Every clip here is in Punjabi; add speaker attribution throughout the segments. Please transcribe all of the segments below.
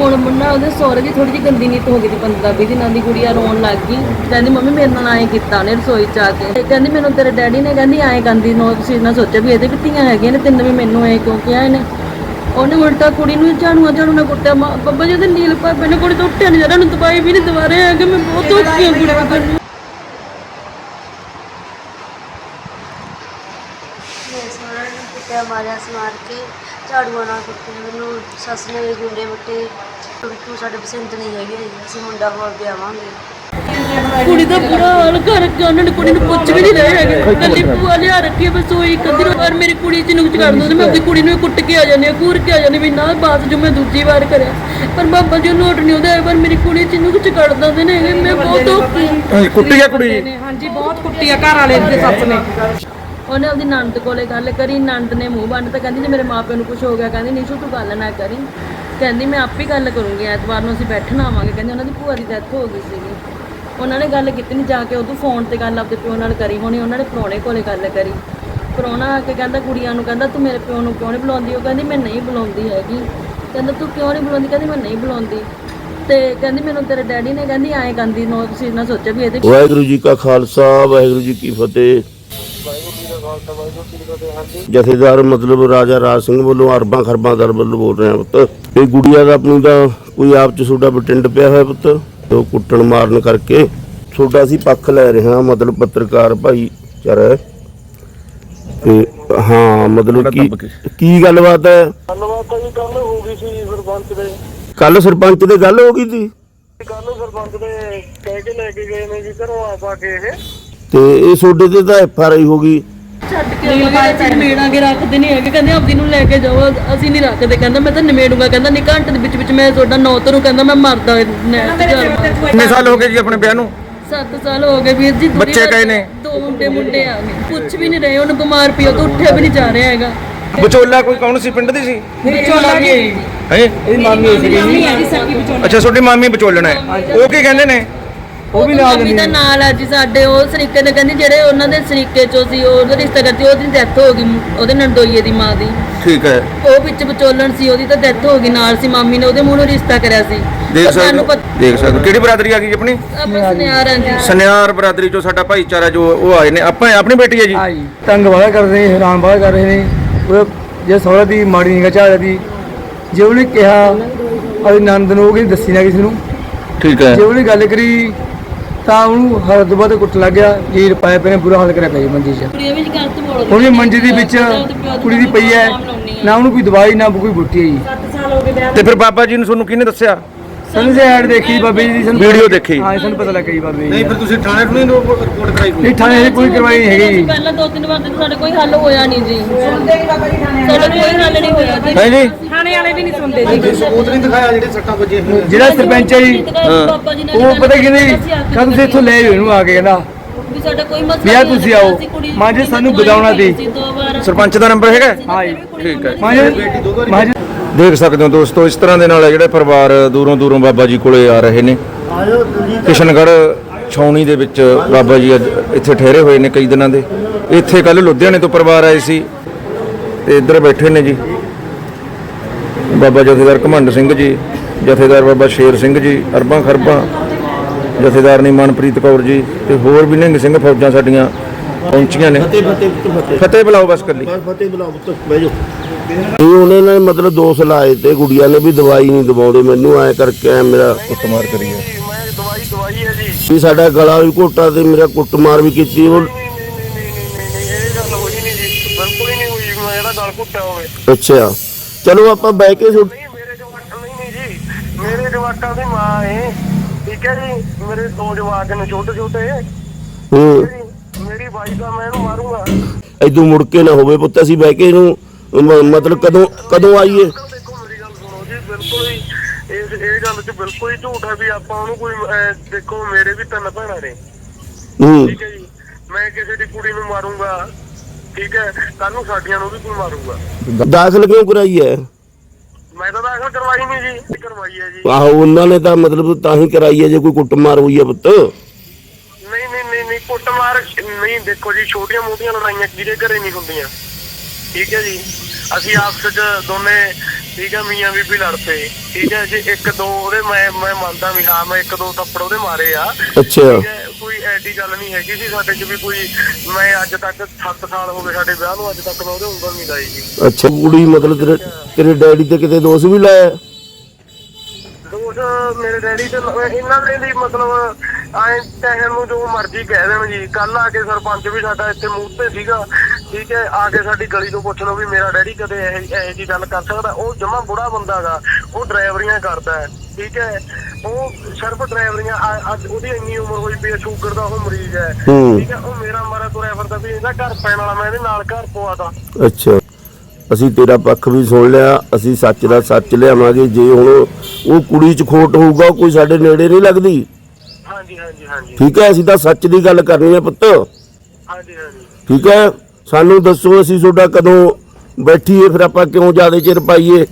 Speaker 1: ਹੁਣ ਮੁੰਡਾ ਉਹਦੇ ਸਹੁਰੇ ਦੀ ਥੋੜੀ ਜਿਹੀ ਗੰਦੀ ਨੀਤ ਹੋ ਗਈ ਸੀ 15 20 ਦਿਨਾਂ ਦੀ ਗੁੜੀਆ ਰੋਣ ਲੱਗ ਗਈ। ਕਹਿੰਦੀ ਮੰਮੀ ਮੇਰੇ ਨਾਲ ਐਂ ਕੀਤਾ ਉਹਨੇ ਰਸੋਈ ਚ ਆ ਕੇ। ਤੇ ਕਹਿੰਦੀ ਮੈਨੂੰ ਤੇਰੇ ਡੈਡੀ ਨੇ ਕਹਿੰਦੀ ਐਂ ਕੰਦੀ ਨੋ ਤੁਸੀਂ ਨਾ ਸੋਚਿਆ ਵੀ ਇਹਦੇ ਵੀ ਧੀਆਂ ਹੈਗੀਆਂ ਨੇ ਤਿੰਨ ਵੀ ਮੈਨੂੰ ਐਂ ਕਿਉਂ ਕਿਹਾ ਇਹਨੇ? ਉਹਨੇ ਉਲਟਾ ਕੁੜੀ ਨੂੰ ਝਾੜੂਆਂ ਝਾੜੂ ਨਾਲ ਕੁੱਟਿਆ। ਮਾਂ- ਬੱਬਾ ਜੀ ਉਹਦੇ ਨੀਲ ਭਾਬੇ ਨੇ ਕੁੜੀ ਤੋਂ ਉੱਠਿਆ ਨਹੀਂ ਜਰਾ ਨੂੰ ਦਵਾਈ ਵੀ ਨਹੀਂ ਦਵਾਰੇ ਆ ਕਿ ਮੈਂ ਬਹੁਤ ਔਖੀ ਹਾਂ ਕੁੜੀ ਨੂੰ
Speaker 2: ਮੇਰੇ ਸਹੁਰਾ ਮਾਰਿਆ ਸਮਾਰ ਕੇ ਝਾੜੂਆਂ ਨਾਲ ਕੁੱਟਿਆ। ਮੈਨੂੰ ਸੱਸ ਨੇ ਵੀ ਗੁੰਡੇ ਵੱਟੇ। ਤੂੰ ਸਾਡੇ ਪਸੰਦ ਨਹੀਂ ਹੈਗੀ ਅਸੀਂ ਮੁੰਡਾ ਹੋਰ ਵਿਆਹਾਂਗੇ।
Speaker 1: ਕੁੜੀ ਦਾ ਬੁਰਾ ਹਾਲ ਕਰ ਉਹਨਾਂ ਨੇ ਕੁੜੀ ਨੂੰ ਪੁੱਛ ਵੀ ਨਹੀਂ ਰਹੇ ਹੈਗੇ। ਕੱਲੀ ਭੂਆ ਲਿਆ ਰੱਖੀ ਬਸ ਉਹੀ ਕਦਰ ਵਾਰ ਮੇਰੀ ਕੁੜੀ ਚ ਨੁਕਸ ਕਰ ਦੋ ਮੈਂ ਆਪਣੀ ਕੁੜੀ ਨੂੰ ਕੁੱਟ ਕੇ ਆ ਜਾਂਦੀ ਹਾਂ ਘੂਰ ਕੇ ਆ ਜਾਂਦੀ ਵੀ ਨਾ ਬਾਤ ਜੋ ਮੈਂ ਦੂਜੀ ਵਾਰ ਕਰਿਆ। ਪਰ ਬਾਬਾ ਜੀ ਨੋਟ ਨਹੀਂ ਉਹਦੇ ਪਰ ਮੇਰੀ ਕੁੜੀ ਚ ਨੁਕਸ ਕਰ ਦਿੰਦੇ ਨੇ। ਮੈਂ ਬਹੁਤ ਔਖੀ
Speaker 3: ਕੁੱਟੀ ਆ ਕੁੜੀ। ਜੀ
Speaker 4: ਨੇ ਹਾਂਜੀ ਬਹੁਤ ਕੁੱਟੀ ਆ ਘਰ ਵਾਲੇ ਦੇ ਸੱਸ ਨੇ।
Speaker 1: ਉਹਨੇ ਆਪਦੀ ਨੰਦ ਕੋਲੇ ਗੱਲ ਕਰੀ ਨੰਦ ਨੇ ਮੂੰਹ ਬੰਨ ਤਾਂ ਕਹਿੰਦੀ ਜੇ ਮੇਰੇ ਮਾਪਿਆਂ ਨੂੰ ਕੁਝ ਹੋ ਗਿਆ, ਕਹਿੰਦੀ, ਨਿਸ਼ੂ, ਤੂੰ ਗੱਲ ਨਾ ਕਰੀ। ਕਹਿੰਦੀ, ਮੈਂ ਆਪੇ ਗੱਲ ਕਰੂੰਗੀ, ਐਤਵਾਰ ਨੂੰ ਅਸੀਂ ਬੈਠਣ ਆਵਾਂਗੇ। ਕਹਿੰਦੀ, ਉਹਨਾਂ ਦੀ ਭੂਆ ਦੀ ਡੈਥ ਹੋ ਗਈ ਸੀਗੀ। ਉਹਨਾਂ ਨੇ ਗੱਲ ਕੀਤੀ ਨਹੀਂ ਜਾ ਕੇ ਉਦੋਂ ਫੋਨ ਤੇ ਗੱਲ ਆਪਦੇ ਪਿਓ ਨਾਲ ਕਰੀ ਹੋਣੀ, ਉਹਨਾਂ ਨੇ ਪ੍ਰਾਹੁਣੇ ਕੋਲੇ ਗੱਲ ਕਰੀ। ਪ੍ਰਾਹੁਣਾ ਆ ਕੇ ਕਹਿੰਦਾ ਕੁੜੀਆਂ ਨੂੰ, ਕਹਿੰਦਾ, ਤੂੰ ਮੇਰੇ ਪਿਓ ਨੂੰ ਕਿਉਂ ਨਹੀਂ ਬੁਲਾਉਂਦੀ? ਉਹ ਕਹਿੰਦੀ, ਮੈਂ ਨਹੀਂ ਬੁਲਾਉਂਦੀ ਹੈਗੀ। ਕਹਿੰਦਾ, ਤੂੰ ਕਿਉਂ ਨਹੀਂ ਬੁਲਾਉਂਦੀ? ਕਹਿੰਦੀ, ਮੈਂ ਨਹੀਂ ਬੁਲਾਉਂਦੀ। ਤੇ ਕਹਿੰਦੀ, ਮੈਨੂੰ ਤੇਰੇ ਡੈਡੀ ਨੇ ਕਹਿੰਦੀ, ਐਂ ਕੰਦੀ ਨੋ, ਤੁਸੀਂ ਨਾ ਸੋਚਿਆ ਵੀ ਇਹਦੇ
Speaker 5: ਵਾਹਿਗੁਰੂ ਜੀ ਕਾ ਖਾਲਸਾ, ਵਾਹਿਗੁਰੂ ਜੀ ਕੀ ਫਤਿਹ। ਜਥੇਦਾਰ ਮਤਲਬ ਰਾਜਾ ਰਾਜ ਸਿੰਘ ਵੱਲੋਂ ਅਰਬਾਂ ਖਰਬਾਂ ਦਰ ਵੱਲੋਂ ਬੋਲ ਰਹੇ ਪੁੱਤ। ਇਹ ਗੁੜੀਆ ਦਾ ਆਪਣੀ ਦਾ ਕੋਈ ਆਪ ਚ ਤੁਹਾਡਾ ਬਟਿੰਡ ਪਿਆ ਹੋਇਆ ਪੁੱਤ। ਉਹ ਕੁੱਟਣ ਮਾਰਨ ਕਰਕੇ ਤੁਹਾਡਾ ਅਸੀਂ ਪੱਖ ਲੈ ਰਹੇ ਹਾਂ ਮਤਲਬ ਪੱਤਰਕਾਰ ਭਾਈ ਚਰ। ਤੇ ਹਾਂ ਮਤਲਬ ਕੀ ਕੀ ਗੱਲਬਾਤ ਹੈ?
Speaker 6: ਗੱਲਬਾਤ ਤਾਂ ਜੀ ਕੱਲ ਹੋ ਗਈ ਸੀ ਸਰਪੰਚ ਦੇ।
Speaker 5: ਕੱਲ ਸਰਪੰਚ ਦੇ ਗੱਲ ਹੋ ਗਈ ਸੀ?
Speaker 6: ਕੱਲ ਸਰਪੰਚ ਦੇ ਕਹਿ ਕੇ ਲੈ ਕੇ ਗਏ ਨੇ ਜੀ ਘਰੋਂ ਆ ਪਾ ਕੇ ਇਹ।
Speaker 5: ਤੇ ਇਹ ਤੁਹਾਡੇ ਤੇ ਤਾਂ ਐਫ ਆਰ ਆਈ ਹੋ ਗਈ।
Speaker 1: ਛੱਡ ਕੇ ਆਵਾਂਗੇ ਨਿਮੇੜਾਂਗੇ ਰੱਖਦੇ ਨਹੀਂ ਹੈਗੇ ਕਹਿੰਦੇ ਆਪਦੀ ਨੂੰ ਲੈ ਕੇ ਜਾਓ ਅਸੀਂ ਨਹੀਂ ਰੱਖਦੇ ਕਹਿੰਦਾ ਮੈਂ ਤਾਂ ਨਿਮੇੜੂਗਾ ਕਹਿੰਦਾ ਨਹੀਂ ਘੰਟੇ ਦੇ ਵਿੱਚ ਵਿੱਚ ਮੈਂ ਤੁਹਾਡਾ ਨੌ ਤਰੂ ਕਹਿੰਦਾ ਮੈਂ ਮਰਦਾ ਤੇ
Speaker 3: ਕਿੰਨੇ ਸਾਲ ਹੋ ਗਏ ਜੀ ਆਪਣੇ ਵਿਆਹ ਨੂੰ?
Speaker 1: 7 ਸਾਲ ਹੋ ਗਏ ਵੀਰ ਜੀ
Speaker 3: ਬੱਚੇ ਕਹੇ ਨੇ?
Speaker 1: ਦੋ ਮੁੰਡੇ ਮੁੰਡੇ ਆ ਗਏ ਕੁਝ ਵੀ ਨਹੀਂ ਰਹੇ ਉਹਨੂੰ ਬਿਮਾਰ ਪਿਓ ਤੋਂ ਉੱਠਿਆ ਵੀ ਨਹੀਂ ਜਾ ਰਿਹਾ ਹੈਗਾ।
Speaker 3: ਵਿਚੋਲਾ ਕੋਈ ਕੌਣ ਸੀ ਪਿੰਡ ਦੀ ਸੀ?
Speaker 1: ਵਿਚੋਲਾ ਵੀ
Speaker 3: ਹੈ?
Speaker 4: ਇਹਦੀ ਮਾਮੀ ਵਿਚੋਂ
Speaker 3: ਅੱਛਾ ਤੁਹਾਡੀ ਮਾਮੀ ਵਿਚੋਲਣਾ ਹੈ। ਉਹ ਕੀ ਕਹਿੰਦੇ ਨੇ?
Speaker 1: ਉਹ ਵੀ ਨਾਲ ਦਾ ਨਾਲ ਆ ਜੀ ਸਾਡੇ ਉਹ ਸਰੀਕੇ ਨੇ ਕਹਿੰਦੀ ਜਿਹੜੇ ਉਹਨਾਂ ਦੇ ਸਰੀਕੇ ਚੋਂ ਸੀ ਉਹਦਾ ਰਿਸ਼ਤਾ ਕਰਤੀ ਉਹਦੀ ਡੈਥ ਹੋ ਗਈ ਉਹਦੇ ਨੰਦੋਈਏ ਦੀ ਮਾਂ ਦੀ।
Speaker 3: ਠੀਕ ਹੈ।
Speaker 1: ਉਹ ਵਿੱਚ ਵਿਚੋਲਣ ਸੀ ਉਹਦੀ ਤਾਂ ਡੈਥ ਹੋ ਗਈ ਨਾਲ ਸੀ ਮਾਮੀ ਨੇ ਉਹਦੇ ਮੂੰਹ ਨੂੰ ਰਿਸ਼ਤਾ ਕਰਿਆ ਸੀ।
Speaker 3: ਦੇਖ ਸਕਦੇ ਹੋ ਦੇਖ ਸਕਦੇ ਹੋ। ਕਿਹੜੀ ਬਰਾਦਰੀ ਆ ਗਈ ਜੀ ਆਪਣੀ?
Speaker 1: ਆਪਾਂ ਸੁਨਿਆਰ ਹਾਂ ਜੀ।
Speaker 3: ਸਨਿਆਰ ਬਰਾਦਰੀ ਚੋਂ ਸਾਡਾ ਭਾਈਚਾਰਾ ਜੋ ਉਹ ਆਏ ਨੇ। ਆਪਾਂ ਆਪਣੀ ਬੇਟੀ ਹੈ ਜੀ?
Speaker 7: ਹਾਂ ਜੀ ਤੰਗ ਵਾਲਾ ਕਰ ਰਹੇ ਨੇ ਹੈਰਾਨ ਵਾਲਾ ਕਰ ਰਹੇ ਨੇ। ਉਹ ਜੇ ਸਹੁਰਾ ਦੀ ਮਾੜੀ ਨਿਗਾਹ ਚਾਹ ਦੀ ਜੇ ਉਹਨੇ ਕਿਹਾ ਅਭੀ ਨੰਦ ਨੂੰ ਉਹ ਕਹਿੰਦੀ ਦੱਸੀ ਨਾ ਕਿਸੇ ਨੂੰ।
Speaker 3: ਠੀਕ ਹੈ।
Speaker 7: ਜੇ ਉਹਨੇ ਗੱਲ ਕਰੀ ਤਾਂ ਉਹਨੂੰ ਹਰ ਤੋਂ ਬਾਅਦ ਕੁੱਟ ਲੱਗ ਗਿਆ ਲੀਰ ਪਾਇਆ ਪਏ ਨੇ ਬੁਰਾ ਹਾਲ ਕਰਿਆ ਪਿਆ ਜੀ ਮੰਜੀ 'ਚ।
Speaker 1: ਕੁੜੀਆਂ ਵਿੱਚ ਗਲਤ ਬੋਲਦੀ
Speaker 7: ਹੁਣ ਇਹ ਮੰਜੀ ਦੇ ਵਿੱਚ ਕੁੜੀ ਦੀ ਪਈ ਹੈ ਨਾ ਉਹਨੂੰ ਕੋਈ ਦਵਾਈ ਨਾ ਕੋਈ ਬੁੱਟੀ ਹੈ ਜੀ।
Speaker 4: 7 ਸਾਲ ਹੋ ਗਏ ਵਿਆਹ
Speaker 3: ਤੇ ਫਿਰ ਬਾਬਾ ਜੀ ਨੇ ਤੁਹਾਨੂੰ ਕਿਹਨੇ ਦੱਸਿਆ?
Speaker 7: ਸਾਨੂੰ ਜੇ ਐਡ ਦੇਖੀ ਬਾਬੇ ਜੀ ਦੀ ਸਾਨੂੰ
Speaker 3: ਵੀਡੀਓ ਦੇਖੀ।
Speaker 7: ਹਾਂ ਜੀ, ਸਾਨੂੰ ਪਤਾ ਲੱਗਾ ਜੀ ਬਾਬੇ ਜੀ ਨਹੀਂ ਫਿਰ
Speaker 3: ਤੁਸੀਂ ਥਾਣੇ ਨੂੰ ਰਿਪੋਰਟ ਕਰਾਈ
Speaker 7: ਨਹੀਂ ਥਾਣੇ ਦੀ ਕੋਈ ਕਰਵਾਈ ਨਹੀਂ ਹੈਗੀ ਜੀ।
Speaker 1: ਪਹਿਲਾਂ ਦੋ ਤਿੰਨ ਵਾਰ ਤੇ ਸਾਡੇ ਕੋਈ ਹੱਲ ਹੋਇਆ ਨਹੀਂ ਜੀ।
Speaker 4: ਸੁਣਦੇ ਨਹੀਂ ਬਾਬਾ ਜੀ ਥਾਣੇ।
Speaker 1: ਸਾਡਾ ਕੋਈ ਹੱਲ ਨਹੀਂ ਜੀ
Speaker 3: ਹੈ ਜੀ
Speaker 4: ਥਾਣੇ ਵਾਲੇ ਵੀ ਨਹੀਂ ਸੁਣਦੇ ਜੀ।
Speaker 7: ਜਿਹੜਾ ਸਰਪੰਚ ਹੈ ਜੀ
Speaker 1: ਬਾਬਾ ਜੀ ਨੇ
Speaker 7: ਉਹ ਪਤਾ ਕੀ ਨਹੀਂ ਕਦ ਤੁਸੀਂ ਇੱਥੋਂ ਲੈ ਜਾਓ ਇਹਨੂੰ ਆ ਕੇ ਕਹਿੰਦਾ।
Speaker 1: ਵੀ ਸਾਡਾ ਕੋਈ ਮਸਲਾ ਨਹੀਂ
Speaker 7: ਤੁਸੀਂ
Speaker 1: ਹੈ,
Speaker 7: ਆਓ। ਮਾਂ ਜੀ ਸਾਨੂੰ
Speaker 1: ਦਿੱਤੀ
Speaker 7: ਦੀ।
Speaker 3: ਸਰਪੰਚ ਦਾ ਨੰਬਰ ਹੈਗਾ?
Speaker 7: ਹਾਂ ਜੀ।
Speaker 3: ਠੀਕ ਹੈ।
Speaker 7: ਮਾਂ ਜੀ ਮਾਂ ਜੀ।
Speaker 3: ਦੇਖ ਸਕਦੇ ਹੋ ਦੋਸਤੋ ਇਸ ਤਰ੍ਹਾਂ ਦੇ ਨਾਲ ਜਿਹੜੇ ਪਰਿਵਾਰ ਦੂਰੋਂ ਦੂਰੋਂ ਬਾਬਾ ਜੀ ਕੋਲੇ ਆ ਰਹੇ ਨੇ। ਕਿਸ਼ਨਗੜ੍ਹ ਛਾਉਣੀ ਦੇ ਵਿੱਚ ਬਾਬਾ ਜੀ ਅੱਜ ਇੱਥੇ ਠਹਿਰੇ ਹੋਏ ਨੇ ਕਈ ਦਿਨਾਂ ਦੇ। ਇੱਥੇ ਕੱਲ ਲੁਧਿਆਣੇ ਤੋਂ ਪਰਿਵਾਰ ਆਏ ਸੀ ਤੇ ਇੱਧਰ ਬੈਠੇ ਨੇ ਜੀ। ਬਾਬਾ ਜਥੇਦਾਰ ਘਮੰਡ ਸਿੰਘ ਜੀ ਜਥੇਦਾਰ ਬਾਬਾ ਸ਼ੇਰ ਸਿੰਘ ਜੀ ਅਰਬਾਂ ਖਰਬਾਂ ਜਥੇਦਾਰ ਨੀ ਮਨਪ੍ਰੀਤ ਕੌਰ ਜੀ ਤੇ ਹੋਰ ਵੀ ਨਿਹੰਗ ਸਿੰਘ ਫੌਜਾਂ ਸਾਡੀਆਂ ਪਹੁੰਚੀਆਂ ਨੇ।
Speaker 5: ਫਤਿਹ ਫਤਿਹ ਫਤਿਹ।
Speaker 3: ਬੁਲਾਓ ਬਸ ਕੱਲੀ।
Speaker 5: ਫਤਿਹ ਬੁਲਾਓ ਪੁੱਤ ਬਹਿ ਜਾਓ। ਇਹ ਉਹਨਾਂ ਨੇ ਮਤਲਬ ਦੋਸ਼ ਲਾਏ ਤੇ ਗੁੜੀਆ ਨੇ ਵੀ ਦਵਾਈ ਨਹੀਂ ਦਵਾਉਂਦੇ ਮੈਨੂੰ ਐ ਕਰਕੇ ਐਂ ਮੇਰਾ
Speaker 3: ਕੁੱਟਮਾਰ
Speaker 6: ਦਵਾਈ ਦਵਾਈ ਹੈ। ਜੀ
Speaker 5: ਵੀ ਸਾਡਾ ਗਲਾ ਵੀ ਘੋਟਾ ਤੇ ਮੇਰਾ ਕੁੱਟਮਾਰ ਵੀ ਕੀਤੀ ਉਹ ਅੱਛਾ। ਚਲੋ ਆਪਾਂ ਬਹਿ ਕੇ ਸੁ-
Speaker 6: ਨਹੀਂ ਮੇਰੇ ਜਵਾਕ ਨਹੀਂ ਨਹੀਂ ਜੀ। ਮੇਰੇ ਜਵਾਕਾਂ ਦੀ ਮਾਂ ਹੈ ਠੀਕ ਹੈ ਜੀ? ਮੇਰੇ ਦੋ ਜਵਾਕ ਨੇ ਛੋਟੇ ਛੋਟੇ
Speaker 5: ਹੂੰ
Speaker 6: ਮੇਰੀ ਵਾਈਫ ਆ ਮੈਂ ਇਹਨੂੰ ਮਾਰੂੰਗਾ।
Speaker 5: ਇਦੋਂ ਮੁੜ ਕੇ ਨਾ ਹੋਵੇ ਪੁੱਤ ਅਸੀਂ ਬਹਿ ਕੇ ਇਹਨੂੰ ਮ- ਮਤਲਬ ਕਦੋਂ ਕਦੋਂ ਆਈਏ?
Speaker 6: ਦੇਖੋ ਮੇਰੀ ਗੱਲ ਸੁਣੋ ਜੀ ਬਿਲਕੁਲ ਹੀ। ਇਸ ਇਹ ਗੱਲ 'ਚ ਬਿਲਕੁਲ ਹੀ ਝੂਠ ਹੈ ਵੀ ਆਪਾਂ ਉਹਨੂੰ ਕੋਈ ਅਹ, ਦੇਖੋ ਮੇਰੇ ਵੀ ਤਿੰਨ ਭੈਣਾਂ ਨੇ।
Speaker 5: ਹੂੰ।
Speaker 6: ਠੀਕ ਹੈ ਜੀ? ਮੈਂ ਕਿਸੇ ਦੀ ਕੁੜੀ ਨੂੰ ਮਾਰੂੰਗਾ। ਠੀਕ ਹੈ ਕੱਲ ਨੂੰ ਸਾਡੀਆਂ ਨੂੰ ਵੀ ਕੋਈ ਮਾਰੂੰਗਾ।
Speaker 5: ਦਾਖਲ ਕਿਉਂ ਕਰਾਈ ਹੈ?
Speaker 6: ਮੈਂ ਤਾਂ ਦਾਖਲ ਕਰਵਾਈ ਨਹੀਂ ਜੀ ਕਰਵਾਈ ਹੈ ਜੀ।
Speaker 5: ਆਹੋ ਉਹਨਾਂ ਨੇ ਤਾਂ ਮਤਲਬ ਤਾਂ ਹੀ ਕਰਾਈ ਹੈ ਜੇ ਕੋਈ ਕੁੱਟਮਾਰ ਹੋਈ ਹੈ ਪੁੱਤ।
Speaker 6: ਨਹੀਂ ਨਹੀਂ ਨਹੀਂ ਨਹੀਂ ਕੁੱਟਮਾਰ ਨਹੀਂ ਦੇਖੋ ਜੀ ਛੋਟੀਆਂ ਮੋਟੀਆਂ ਲੜਾਈਆਂ ਕਿਹਦੇ ਘਰੇ ਨਹੀਂ ਹੁੰਦੀਆਂ। ਠੀਕ ਹੈ ਜੀ ਅਸੀਂ ਆਪਸ ਵਿੱਚ ਦੋਨੇ ਠੀਕ ਹੈ ਮੀਆਂ ਬੀਬੀ ਲੜ ਪਏ। ਠੀਕ ਹੈ ਜੇ ਇੱਕ ਦੋ ਉਹਦੇ ਮੈਂ ਮੈਂ ਮੰਨਦਾ ਵੀ ਹਾਂ ਮੈਂ ਇੱਕ ਦੋ ਥੱਪੜ ਉਹਦੇ ਮਾਰੇ ਆ।
Speaker 5: ਅੱਛਾ।
Speaker 6: ਕੋਈ ਐਡੀ ਗੱਲ ਨਹੀਂ ਹੈਗੀ ਸੀ ਸਾਡੇ 'ਚ ਵੀ ਕੋਈ ਮੈਂ ਅੱਜ ਤੱਕ 7 ਸਾਲ ਹੋ ਗਏ ਸਾਡੇ ਵਿਆਹ ਨੂੰ ਅੱਜ ਤੱਕ ਮੈਂ ਉਹਦੇ ਉਂਗਲ ਨਹੀਂ ਲਾਈ ਜੀ।
Speaker 5: ਅੱਛਾ ਕੁੜੀ ਮਤਲਬ ਤੇਰੇ ਤੇਰੇ ਡੈਡੀ ਤੇ ਕਿਤੇ ਦੋਸ਼ ਵੀ ਲਾਇਆ?
Speaker 6: ਦੋਸ਼ ਮੇਰੇ ਡੈਡੀ ਤੇ ਲ- ਇਹਨਾਂ ਦੇ ਲਈ ਮਤਲਬ ਐ ਕਹਿਣ ਨੂੰ ਜੋ ਮਰਜ਼ੀ ਕਹਿ ਦੇਣ ਜੀ। ਕੱਲ ਆ ਕੇ ਸਰਪੰਚ ਵੀ ਸਾਡਾ ਇੱਥੇ ਮੂੰਹ ਤੇ ਸੀਗਾ ਠੀਕ ਹੈ ਆ ਕੇ ਸਾਡੀ ਗਲੀ ਤੋਂ ਪੁੱਛ ਲਓ ਵੀ ਮੇਰਾ ਡੈਡੀ ਕਦੇ ਇਹ ਇਹੋ ਜੀ ਗੱਲ ਕਰ ਸਕਦਾ? ਉਹ ਜਮਾ ਬੁੜਾ ਬੰਦਾ ਗਾ ਉਹ ਡਰਾਈਵਰੀਆਂ ਕਰਦਾ ਹੈ। ਠੀਕ ਹੈ। ਉਹ ਸਿਰਫ ਡਰਾਈਵਰੀਆਂ ਅੱਜ ਉਹਦੀ ਇੰਨੀ ਉਮਰ ਹੋਈ ਪਈ ਹੈ ਸ਼ੂਗਰ ਦਾ ਉਹ ਮਰੀਜ਼ ਹੈ। ਠੀਕ ਹੈ ਉਹ ਮੇਰਾ ਮਾਰਾ ਤੁਰਿਆ ਫਿਰਦਾ ਵੀ ਇਹਦਾ ਘਰ ਪੈਣ ਵਾਲਾ ਮੈਂ ਇਹਦੇ ਨਾਲ ਘਰ ਪਵਾਤਾ
Speaker 5: ਅੱਛਾ। ਅਸੀਂ ਤੇਰਾ ਪੱਖ ਵੀ ਸੁਣ ਲਿਆ। ਅਸੀਂ ਸੱਚ ਦਾ ਸੱਚ ਲਿਆਵਾਂਗੇ। ਜੇ ਹੁਣ ਉਹ ਕੁੜੀ 'ਚ ਖੋਟ ਹੋਊਗਾ ਕੋਈ ਸਾਡੇ ਨੇੜੇ ਨਹੀਂ ਲੱਗਦੀ।
Speaker 6: ਹਾਂਜੀ ਹਾਂਜੀ ਹਾਂਜੀ।
Speaker 5: ਠੀਕ ਹੈ ਅਸੀਂ ਤਾਂ ਸੱਚ ਦੀ ਗੱਲ ਕਰਨੀ ਹੈ ਪੁੱਤ।
Speaker 6: ਹਾਂਜੀ ਹਾਂਜੀ।
Speaker 5: ਠੀਕ ਹੈ ਸਾਨੂੰ ਦੱਸੋ ਅਸੀਂ ਤੁਹਾਡਾ ਕਦੋਂ ਬੈਠੀਏ ਫਿਰ ਆਪਾਂ ਕਿਉਂ ਜ਼ਿਆਦਾ ਚਿਰ ਪਾਈਏ?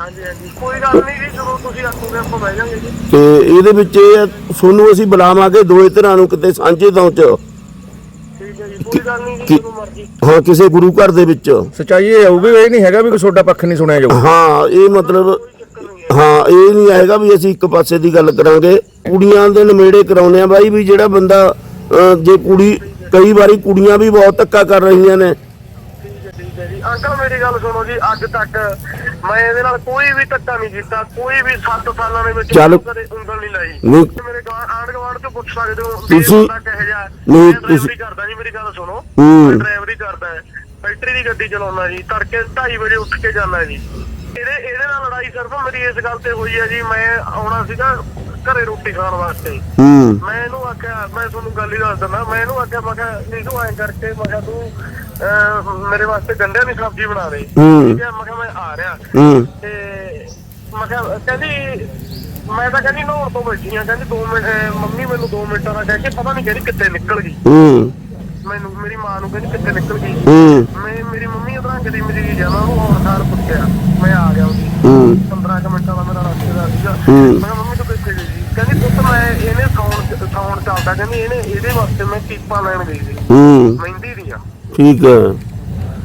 Speaker 6: ਹਾਂਜੀ ਹਾਂਜੀ। ਕੋਈ ਗੱਲ ਨਹੀਂ ਜੀ ਜਦੋਂ ਤੁਸੀਂ ਆਖੋਗੇ ਆਪਾਂ ਬਹਿ ਜਾਾਂਗੇ ਜੀ।
Speaker 5: ਤੇ ਇਹਦੇ ਵਿੱਚ ਇਹ ਹੈ, ਤੁਹਾਨੂੰ ਅਸੀਂ ਬੁਲਾਵਾਂਗੇ ਦੋਏ ਤਰ੍ਹਾਂ ਨੂੰ ਕਿਤੇ ਸਾਂਝੇ ਤੋਂ ਚ।
Speaker 6: ਠੀਕ ਹੈ ਜੀ ਕੋਈ ਗੱਲ ਨਹੀਂ ਜੀ
Speaker 5: ਕੀ-
Speaker 6: ਜਦੋਂ ਮਰਜ਼ੀ।
Speaker 5: ਹਾਂ ਕਿਸੇ ਗੁਰੂ ਘਰ ਦੇ ਵਿੱਚ।
Speaker 3: ਸਚਾਈ ਇਹ ਆਊਗੀ ਇਹ ਨਹੀਂ ਹੈਗਾ ਵੀ ਕੋਈ ਤੁਹਾਡਾ ਪੱਖ ਨਹੀਂ ਸੁਣਿਆ ਜਾਊ।
Speaker 5: ਹਾਂ ਇਹ ਮਤਲਬ ਹਾਂ ਇਹ ਨਹੀਂ ਆਏਗਾ ਵੀ ਅਸੀਂ ਇੱਕ ਪਾਸੇ ਦੀ ਗੱਲ ਕਰਾਂਗੇ। ਕੁੜੀਆਂ ਦੇ ਨਮੇੜੇ ਕਰਾਉਨੇ ਆ ਬਾਈ ਵੀ ਜਿਹੜਾ ਬੰਦਾ ਅਹ, ਜੇ ਕੁੜੀ ਕਈ ਵਾਰੀ ਕੁੜੀਆਂ ਵੀ ਬਹੁਤ ਧੱਕਾ ਕਰ ਰਹੀਆਂ ਨੇ।
Speaker 6: ਅੰਕਲ ਮੇਰੀ ਗੱਲ ਸੁਣੋ ਜੀ ਅੱਜ ਤੱਕ ਮੈਂ ਇਹਦੇ ਨਾਲ ਕੋਈ ਵੀ ਧੱਕਾ ਨਹੀਂ ਕੀਤਾ ਕੋਈ ਵੀ 7 ਸਾਲਾਂ ਦੇ ਵਿੱਚ
Speaker 5: ਚੱਲ।
Speaker 6: ਕਦੇ ਉਂਗਲ ਨਹੀਂ ਲਾਈ
Speaker 5: ਨਹੀਂ।
Speaker 6: ਮੇਰੇ ਆਂਡ ਗਵਾਂਡ ਤੋਂ ਪੁੱਛ ਸਕਦੇ ਹੋ ਵੀ ਇਹ
Speaker 5: ਤੁਸੀਂ-
Speaker 6: ਬੰਦਾ ਕਿਹੋ ਜਿਹਾ।
Speaker 5: ਨਹੀਂ, ਤੁਸੀਂ-
Speaker 6: ਡਰਾਈਵਰੀ ਕਰਦਾ ਜੀ ਮੇਰੀ ਗੱਲ ਸੁਣੋ
Speaker 5: ਹੂੰ।
Speaker 6: ਡਰਾਈਵਰੀ ਕਰਦਾ ਹੈ ਫੈਕਟਰੀ ਦੀ ਗੱਡੀ ਚਲਾਉਣਾ ਜੀ ਤੜਕੇ 2:30 ਵਜੇ ਉੱਠ ਕੇ ਜਾਂਦਾ ਜੀ ਇਹਦੇ ਇਹਦੇ ਨਾਲ ਲੜਾਈ ਸਿਰਫ ਮੇਰੀ ਇਸ ਗੱਲ ਤੇ ਹੋਈ ਹੈ ਜੀ ਮੈਂ ਆਉਣਾ ਸੀਗਾ ਘਰੇ ਰੋਟੀ ਖਾਣ ਵਾਸਤੇ।
Speaker 5: ਹੂੰ।
Speaker 6: ਮੈਂ ਇਹਨੂੰ ਆਖਿਆ ਮੈਂ ਤੁਹਾਨੂੰ ਗੱਲ ਹੀ ਦੱਸ ਦਿੰਦਾ। ਮੈਂ ਇਹਨੂੰ ਆਖਿਆ ਮੈਂ ਕਿਹਾ ਨੀਸ਼ੂ ਐਂ ਕਰਕੇ ਮੈਂ ਕਿਹਾ ਤੂੰ ਅਹ, ਮੇਰੇ ਵਾਸਤੇ ਗੰਢਿਆਂ ਦੀ ਸਬਜ਼ੀ ਬਣਾ ਦੇ।
Speaker 5: ਹੂੰ।
Speaker 6: ਠੀਕ ਹੈ ਮੈਂ ਕਿਹਾ ਮੈਂ ਆ ਰਿਹਾ।
Speaker 5: ਹੂੰ।
Speaker 6: ਤੇ ਮੈਂ ਕਿਹਾ ਕਹਿੰਦੀ ਮੈਂ ਤਾਂ ਕਹਿੰਦੀ ਨਹਾਉਣ ਤੋਂ ਬੈਠੀ ਆ ਕਹਿੰਦੀ 2 ਮਿੰਟ ਅਹ, ਮੰਮੀ ਮੈਨੂੰ 2 ਮਿੰਟਾਂ ਦਾ ਕਹਿ ਕੇ ਪਤਾ ਨਹੀਂ ਕਹਿੰਦੀ ਕਿੱਥੇ ਨਿਕਲ ਗਈ।
Speaker 5: ਹੂੰ।
Speaker 6: ਮੈਨੂੰ ਮੇਰੀ ਮਾਂ ਨੂੰ ਕਹਿੰਦੀ ਕਿੱਥੇ ਨਿਕਲ ਗਈ।
Speaker 5: ਹੂੰ।
Speaker 6: ਮੈਂ ਮੇਰੀ ਮੰਮੀ ਉਧਰਾਂ ਕਦੀ ਮੇਰੀ ਜਾਣਾ। ਹੋਰ ਸਾਲ ਪੁੱਛਿਆ। ਮੈਂ ਆ ਗਿਆ ਉਹਦੀ।
Speaker 5: ਹੂੰ।
Speaker 6: 15 ਕੁ ਮਿੰਟਾਂ ਦਾ ਮੇਰਾ ਰਸਤੇ ਦਾ ਸੀਗਾ।
Speaker 5: ਹੂੰ।
Speaker 6: ਮੈਂ ਕਿਹਾ ਮੰਮੀ ਤੂੰ ਕਿੱਥੇ ਗਈ ਸੀ ਕਹਿੰਦੀ ਪੁੱਤ ਮੈਂ ਇਹਨੇ ਸੌਣ ਸੌਣ ਚੱਲਦਾ ਕਹਿੰਦੀ ਇਹਨੇ ਇਹਦੇ ਵਾਸਤੇ ਮੈਂ ਕੀਪਾ ਲੈਣ ਗਈ ਸੀ।
Speaker 5: ਹੂੰ।
Speaker 6: ਮਹਿੰਦੀ ਦੀਆਂ।
Speaker 5: ਠੀਕ ਹੈ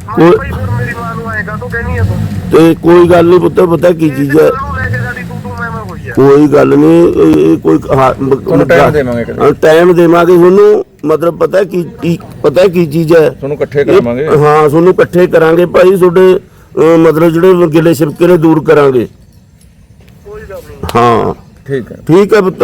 Speaker 6: ਮੈਂ
Speaker 5: ਉਹ-
Speaker 6: ਭਾਈ ਫਿਰ ਮੇਰੀ ਮਾਂ ਨੂੰ ਆਏਗਾ ਤੂੰ ਕਹਿੰਦੀ ਆ ਤੂੰ।
Speaker 5: ਤੇ ਕੋਈ ਗੱਲ ਨਹੀਂ ਪੁੱਤ ਪਤਾ ਕੀ ਚੀਜ਼ ਹੈ
Speaker 6: ਨੂੰ ਲੈ ਕੇ ਸਾਡੀ ਤੂੰ ਤੂੰ ਮੈਂ ਮੈਂ ਹੋਈ ਆ।
Speaker 5: ਕੋਈ ਗੱਲ ਨਹੀਂ ਕੋਈ
Speaker 3: ਤੁਹਾਨੂੰ ਦੇਵਾਂਗੇ।
Speaker 5: ਹਾਂ, ਟਾਈਮ ਦੇਵਾਂਗੇ ਤੁਹਾਨੂੰ ਮਤਲਬ ਪਤਾ ਕੀ ਕੀ ਪਤਾ ਕੀ ਚੀਜ਼ ਹੈ
Speaker 3: ਤੁਹਾਨੂੰ ਇਕੱਠੇ
Speaker 5: ਇਹ-
Speaker 3: ਕਰਾਵਾਂਗੇ
Speaker 5: ਹਾਂ ਤੁਹਾਨੂੰ ਇਕੱਠੇ ਕਰਾਂਗੇ ਭਾਈ ਤੁਹਾਡੇ ਅਹ, ਮਤਲਬ ਜਿਹੜੇ ਗਿਲੇ ਛਿਪਕੇ ਨੇ ਦੂਰ ਕਰਾਂਗੇ।
Speaker 6: ਕੋਈ ਗੱਲ ਨਹੀਂ
Speaker 5: ਹਾਂ।
Speaker 3: ਠੀਕ ਹੈ
Speaker 5: ਠੀਕ ਹੈ ਪੁੱਤ।